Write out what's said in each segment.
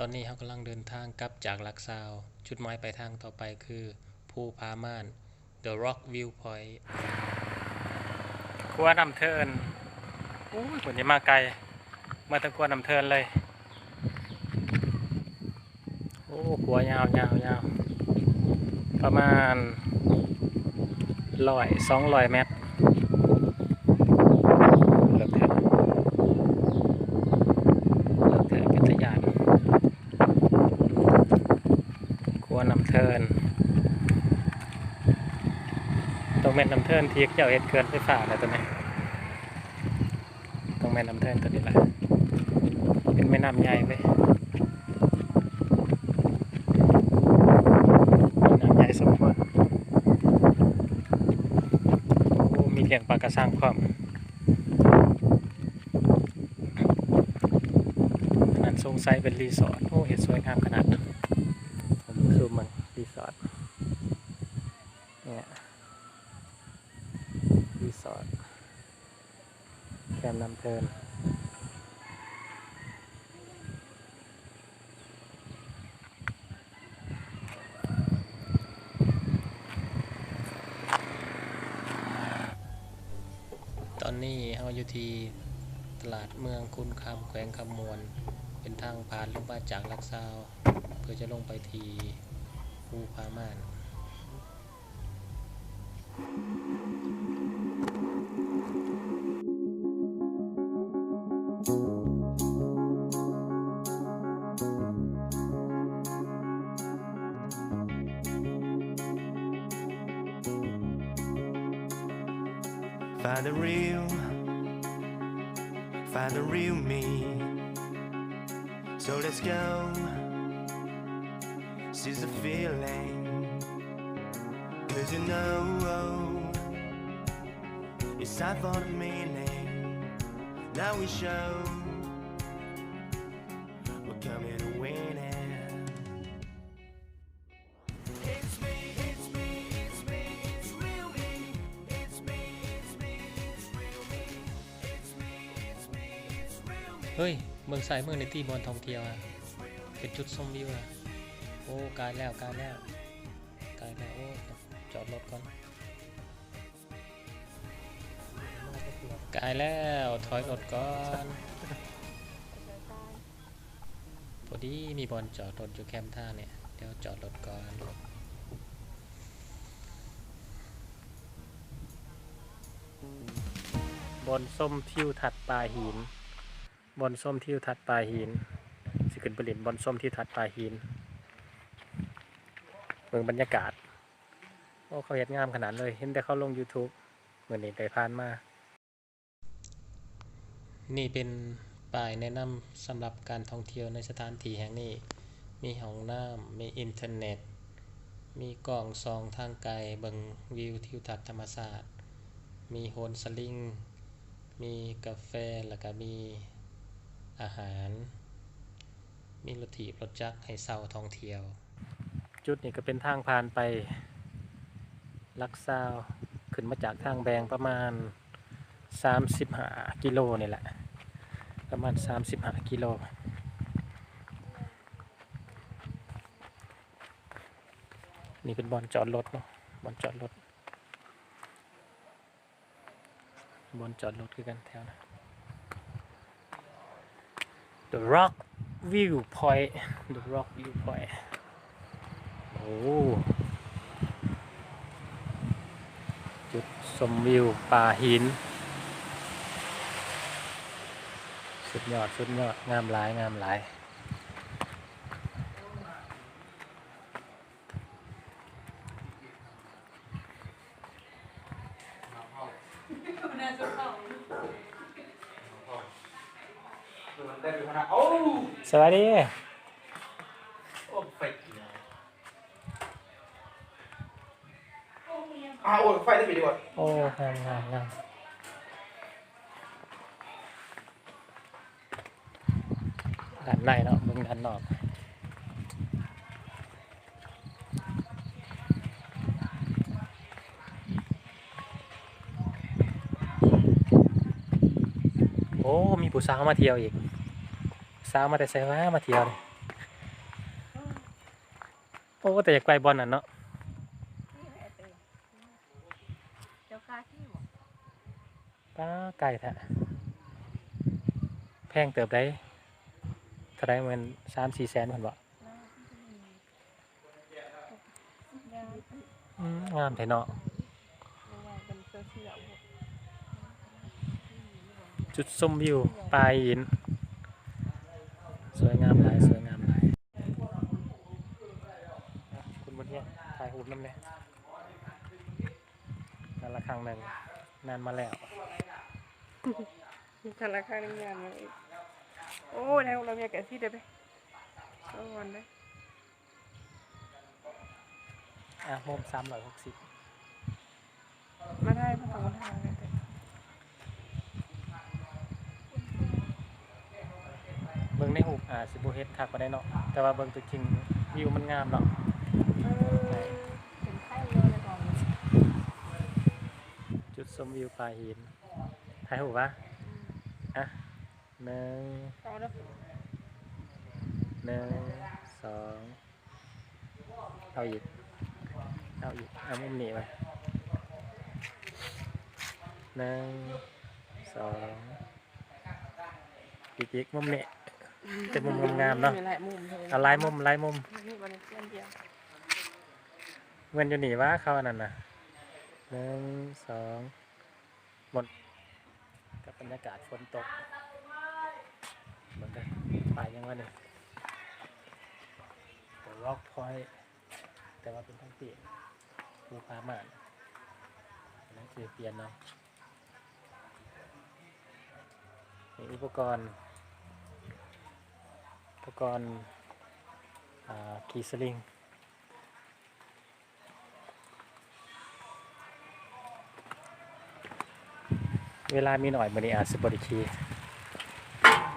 ตอนนี้เขากำลังเดินทางกลับจากลักซาว จุดหมายปลายทางต่อไปคือภูผาม่าน The Rock View Point คัวนำเทินโอ้ยเหมือนจะมาไกล มาตั้งคัวนำเทินเลย โอ้ขัวยาวยาวยาวประมาณร้อยสองร้อยเมตรเลิกเถอะเลิกเถอะเป็นตะยาน ขัวนำเทินตรงแม่นนำเทินที่เจ้าเฮ็ดเกินไฟฟ้าแล้วตัวนี้ตรงแม่นนำเทินตัวนี้แหละเป็นแม่น้ำใหญ่ไปน้ำใหญ่สมควรมีเลี้ยงปลากระสังพร้อมขนาดทรงไซส์เป็นรีสอร์ทโอ้เห็นสวยงามขนาดผมซูมมันรีสอร์ท เนี่ย รี สอร์ทแคมป์น้ำเพลินตอนนี้เราอยู่ที่ตลาดเมืองคุณคำแขวงคำมวล เป็นทางผ่านลงมาจากลักซาว เพื่อจะลงไปที่ภูพาม่าน Find the real, find the real me. So let's go, seize the feeling. Cause you know, oh, it's time for the meaning. Now we show, เฮ้ย เมืองสายเมืองในที่บอลทองเทียวอะเป็นจุดชมวิวอะโอ้กายแล้วกายแล้วกายแล้วโอ้จอดรถก่อนกายแล้วถอยรถก่อนพอดีมีบอลจอดรถอยู่แคมป์ท่าเนี่ย เดี๋ยวจอดรถก่อนบอลส้มทิวทัดปลาหิน บอลส้มทิวทัดปลาหินสิขึ้นไปเล่นบอลส้มที่ทัดปลาหินเมืองบรรยากาศโอ้เขาเห็ดงามขนาดเลย เห็นแต่เขาลง YouTube เหมือนนี้ได้ผ่านมา นี่เป็นป้ายแนะนำสำหรับการท่องเที่ยวในสถานที่แห่งนี้ มีห้องน้ำมีอินเทอร์เน็ต มีกล่องซองทางไกลเบิงวิวทิวทัศน์ธรรมศาสตร์ มีโฮนสลิง มีกาแฟ แล้วก็มี อาหาร มีรถถีบรถจักรให้เศร้าท่องเที่ยว จุดนี้ก็เป็นทางผ่านไป ลักซาวขึ้นมาจากทางแบงประมาณ 35 กิโลนี่แหละ ประมาณ 35 กิโลนี่เป็นบอลจอดรถเนาะบอลจอดรถบอลจอดรถคือกันแถวนะ The Rock View Point The Rock View Point โอ้จุดชมวิวป่าหิน สุดยอด สุดยอด งามหลาย งามหลาย สวัสดีโอ้ไฟอ่าโอ้ไฟได้ไปดีกว่าโอ้งามงามงามด้านในเนาะมึงด้านนอกโอ้ มี ผู้สาวมาเที่ยวอีก สาวมาแต่ไสว่ามาเที่ยวนี่อ้แต่อยากไปบอลน่ะเนาะเจ้าค่าที่บอกป้าไก่แท้แพงเติบได้เท่าไรมันสามสี่แสนพันบ่หน้าทงามแท้เนาะหว่างเป็นเสื้อเสื้อพวก จุดชมวิวปลายหิน สวยงามหลายสวยงามหลายอะคุณบนเนี้ยถ่ายรูปน้ำเนี่ยนั่นละครั้งหนึ่งนานมาแล้วธนาคารงานมาอีกโอ้ได้เราอยากแกะที่เด้ไปเอาวันได้อะโมมสามร้อยหกสิบมาได้มาสองทางเลยเตย เบิ่ง ในหูปอ่าสิบเฮ็ดคักมาได้เนาะแต่ว่าเบิ่งตัวจริงวิวมันงามเนาะเออถึงไข่เยอะเลยก่อนจุดชมวิวปลาหินถ่ายรูปปะอะหนึ่งเอาแล้วหนึ่งสองเอาอีกเอาอีกเอามุมนี้ไว้หนึ่งสองอีกอีกมุมนี้ เป็นมุมงามๆเนาะมีหลายมุมเลยเอาลายมุมลายมุมนี่วันนี้เพื่อนเดียวเงินอยู่นี่ว่าเขาอันนั้นน่ะหนึ่งสองหมดกับบรรยากาศฝนตกเหมือนกันไปยังวะนี่แต่ล็อกพอยแต่ว่าเป็นทั้งเปลี่ยนภูพาหมานอันนั่นคือเปลี่ยนเนาะมีอุปกรณ์อุ ปกรณ์อ่าคีสลิงเวลามีหน่อยมันนี้อาจสิบริคี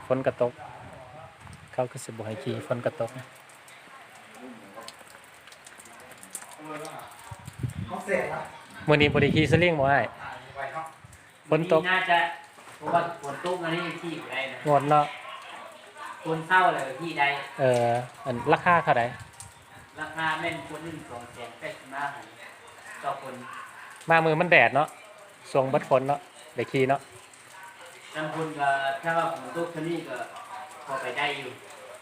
ฝนกระตก เขาก็สิบให้คีฝนกระตกเขาเสร็จแล้วมื่อนี้บริคีสลิงบ่ให้ไปครับฝนตกน่าจะเพราะว่าฝนตกอันนี้ที่อยู่ได้นะงดเนาะ คนเศร้าเลยที่ใดเอออันราคาเท่าไหร่ราคาแม่นคนหนึ่งสองแสนแปดสิบห้าพันต่อคนมามือมันแดดเนาะสวงบัดฝนเนาะได้คีเนาะบางคนก็ถ้าว่าฝนตกเท่านี้ก็พอไปได้อยู่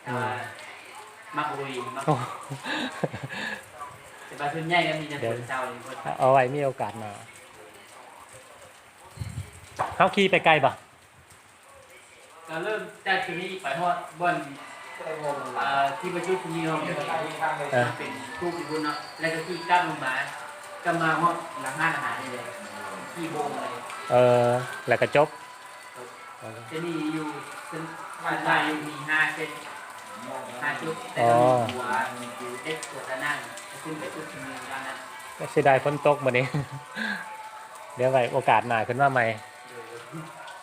แต่ว่ามักลุยมักโอ้แต่บางส่วนใหญ่ก็มีแต่ฝนเศร้าเลยคนเอาไว้มีโอกาสมาเขาขี่ไปไกลปะ ก็เริ่มจากที่นี้ไปฮอดบนเอ่อที่ประชุมมีห้องเออเป็นตู้ปิบุญเนาะแล้วก็ที่กลับลงมาก็มาห้องหลังห้านอาหารนี่เลยที่โบงเลยเออแล้วก็จบเออจะมีอยู่เส้นผ่านลายอยู่มีห้าเส้นห้าจุดแต่อ๋อก็มีหัวอยู่เด็กตัวนั่งขึ้นไปจุดที่มีด้านนั้นเสียดายฝนตกมื่อนี้เดี๋ยวไว้โอกาสหน้าขึ้นมาใหม่เดี๋ยว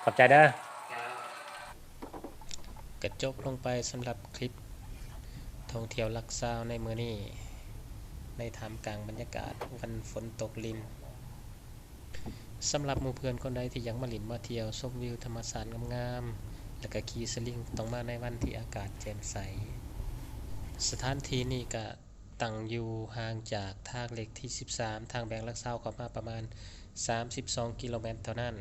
ขอบใจเด้อจะ กระจบลงไปสำหรับคลิปท่องเที่ยวลักซาวในมือนี้ในทามกลางบรรยากาศวันฝนตกลินสำหรับหมู่เพื่อนคนใดที่ยังมาหลินมาเที่ยวชมวิวธรรมศาสตร์งามๆแล้วก็ขี่สลิงต้องมาในวันที่อากาศแจ่มใส สถานที่นี้ก็ตั้งอยู่ห่างจากทางเล็กที่ 13 ทางแบงลักซาวเข้ามาประมาณ 32 กิโลเมตรเท่านั้น